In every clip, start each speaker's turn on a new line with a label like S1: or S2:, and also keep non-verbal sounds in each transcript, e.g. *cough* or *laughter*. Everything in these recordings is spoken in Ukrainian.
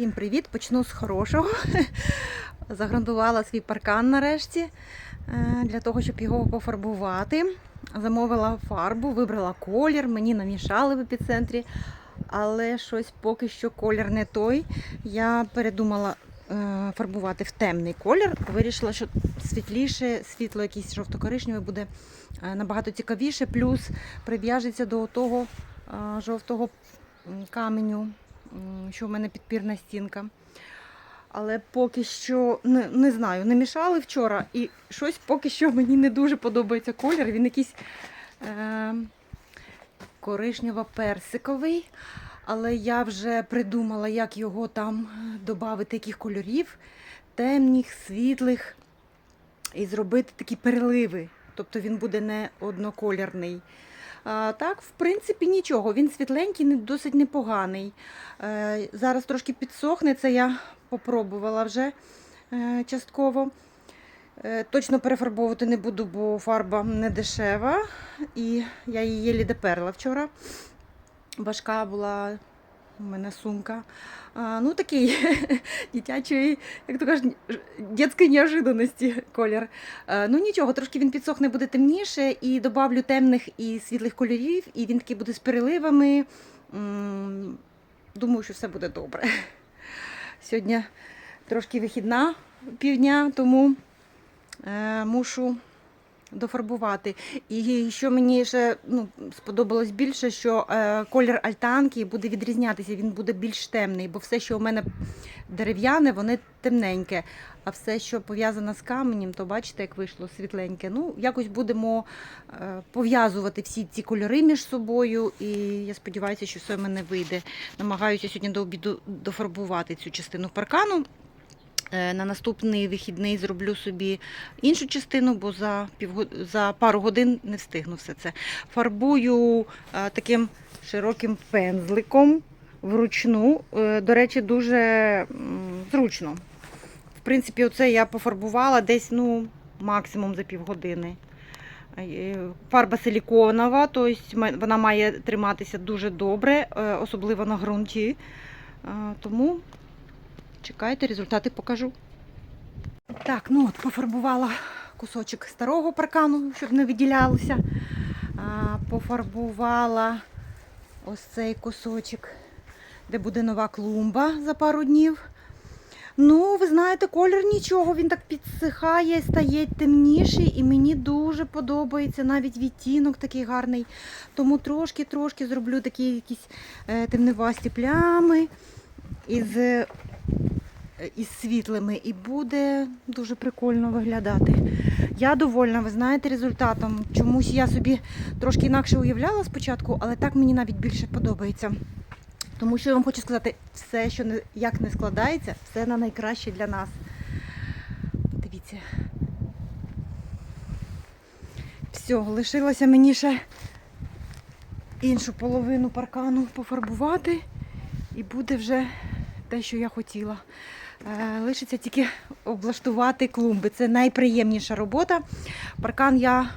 S1: Всім привіт! Почну з хорошого. *laughs* Загрунтувала свій паркан нарешті е, для того, щоб його пофарбувати. Замовила фарбу, вибрала колір, мені намішали в епіцентрі, але щось поки що колір не той. Я передумала е, фарбувати в темний колір. Вирішила, що світліше, світло якесь жовто-коричневе буде е, набагато цікавіше, плюс прив'яжеться до того жовтого каменю, що в мене підпірна стінка. Але поки що не, не знаю, не мішали вчора, і щось поки що мені не дуже подобається колір. Він якийсь е, коричнево-персиковий. Але я вже придумала, як його там додати, яких кольорів, темних, світлих, і зробити такі переливи. Тобто він буде не одноколірний. Так, в принципі, нічого. Він світленький, досить непоганий. Е, зараз трошки підсохне, це я попробувала вже е, частково. Е, Точно перефарбовувати не буду, бо фарба не дешева. І я її єлі доперла вчора. Важка була у мене сумка. А, ну, такий *laughs* дитячої, як то кажуть, дитячої неожиданності колір. Е, ну нічого, трошки він підсохне, буде темніше, і добавлю темних і світлих кольорів, і він такий буде з переливами. Думаю, що все буде добре. *laughs* Сьогодні трошки вихідна півдня, тому е, мушу дофарбувати. І що мені ще ну, сподобалось більше, що е, колір альтанки буде відрізнятися, він буде більш темний, бо все, що у мене дерев'яне, воно темненьке. А все, що пов'язане з каменем, то бачите, як вийшло світленьке. Ну, якось будемо е, пов'язувати всі ці кольори між собою. І я сподіваюся, що все в мене вийде. Намагаюся сьогодні до обіду дофарбувати цю частину паркану. Е, На наступний вихідний зроблю собі іншу частину, бо за, півго... за пару годин не встигну все це. Фарбую е, таким широким пензликом вручну. Е, До речі, дуже зручно. В принципі, оце я пофарбувала десь ну, максимум за півгодини. Фарба силіконова, тобто вона має триматися дуже добре, особливо на ґрунті. Тому чекайте, результати покажу. Так, ну от пофарбувала кусочок старого паркану, щоб не виділялося. А, Пофарбувала ось цей кусочок, де буде нова клумба за пару днів. Ну, ви знаєте, колір нічого, він так підсихає, стає темніший, і мені дуже подобається навіть відтінок такий гарний. Тому трошки-трошки зроблю такі якісь е, темневасті плями із, із світлими, і буде дуже прикольно виглядати. Я довольна, ви знаєте, результатом. Чомусь я собі трошки інакше уявляла спочатку, але так мені навіть більше подобається. Тому що я вам хочу сказати, все, що не, як не складається, все на найкраще для нас. Дивіться. Все, лишилося мені ще іншу половину паркану пофарбувати. І буде вже те, що я хотіла. Е, Лишиться тільки облаштувати клумби. Це найприємніша робота. Паркан я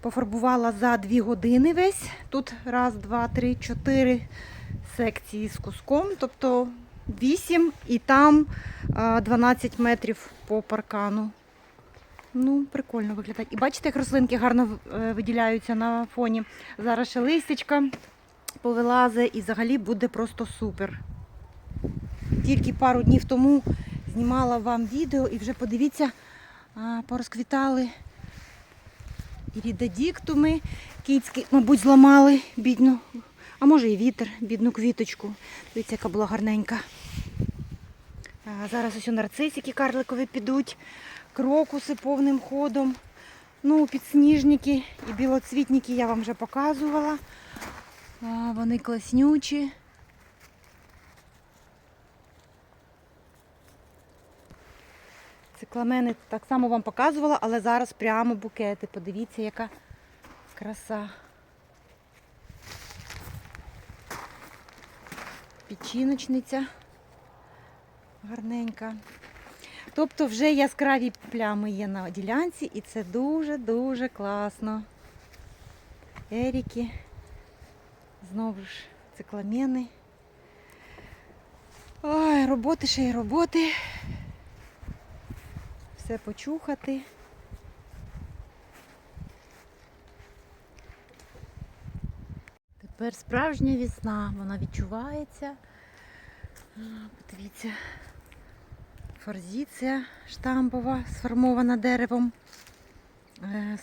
S1: пофарбувала за дві години весь. Тут раз, два, три, чотири секції з куском, тобто 8 і там 12 метрів по паркану. Ну, прикольно виглядає. І бачите, як рослинки гарно е, виділяються на фоні. Зараз ще листячка повилазе і взагалі буде просто супер. Тільки пару днів тому знімала вам відео і вже подивіться, порозквітали ірідодіктуми. Кицьки, мабуть, зламали бідну, а може і вітер, бідну квіточку. Дивіться, яка була гарненька. Зараз ось у нарцисики карликові підуть, крокуси повним ходом. Ну, підсніжники і білоцвітники я вам вже показувала. Вони класнючі. Цикламени так само вам показувала, але зараз прямо букети. Подивіться, яка краса. Печіночниця гарненька. Тобто вже яскраві плями є на ділянці і це дуже-дуже класно. Еріки, знову ж цикламени. Ой, роботи ще й роботи. Все почухати. Тепер справжня весна, вона відчувається. Подивіться, форзиція штампова, сформована деревом. Е,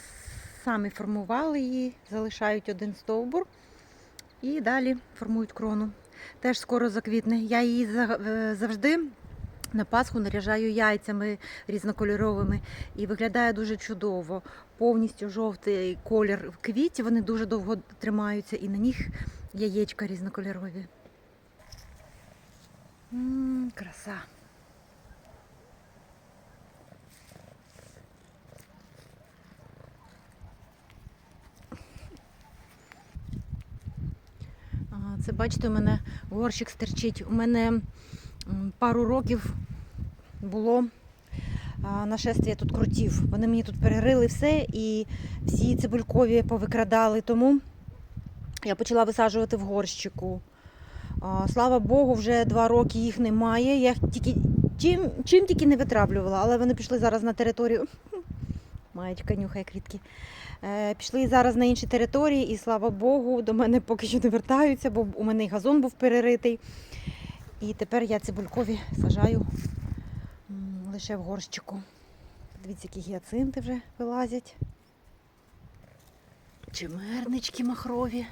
S1: Самі формували її, залишають один стовбур і далі формують крону. Теж скоро заквітне. Я її е, завжди на Пасху наряжаю яйцями різнокольоровими і виглядає дуже чудово. Повністю жовтий колір в квіті, вони дуже довго тримаються, і на них яєчка різнокольорові. М, краса. А, Це бачите, у мене горщик стерчить. У мене м, пару років було а, нашествие тут крутів. Вони мені тут перерили все і всі цибулькові повикрадали. Тому я почала висаджувати в горщику. Слава Богу, вже два роки їх немає. Я тільки чим, чим тільки не витравлювала, але вони пішли зараз на територію. *laughs* Маєчка нюхає квітки. Е, Пішли зараз на інші території, і слава Богу, до мене поки що не вертаються, бо у мене і газон був переритий. І тепер я цибулькові сажаю лише в горщику. Дивіться, які гіацинти вже вилазять. Чимернички махрові.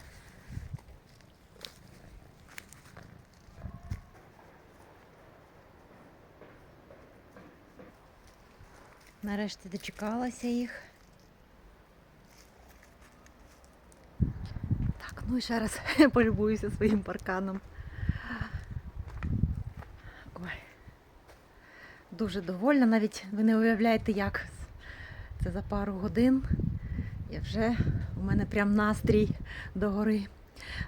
S1: Нарешті дочекалася їх. Так, ну і ще раз *laughs* полюбуюся своїм парканом. Дуже довольна, навіть ви не уявляєте, як це за пару годин. І вже у мене прям настрій до гори.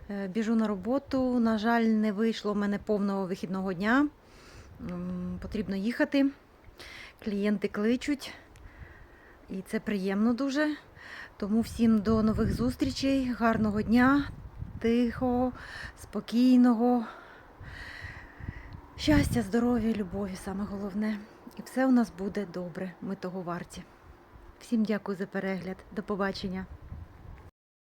S1: Е, Біжу на роботу. На жаль, не вийшло в мене повного вихідного дня. Потрібно їхати. Клієнти кличуть. І це приємно дуже. Тому всім до нових зустрічей, гарного дня, тихого, спокійного. Щастя, здоров'я, любові саме головне. І все у нас буде добре. Ми того варті. Всім дякую за перегляд. До побачення.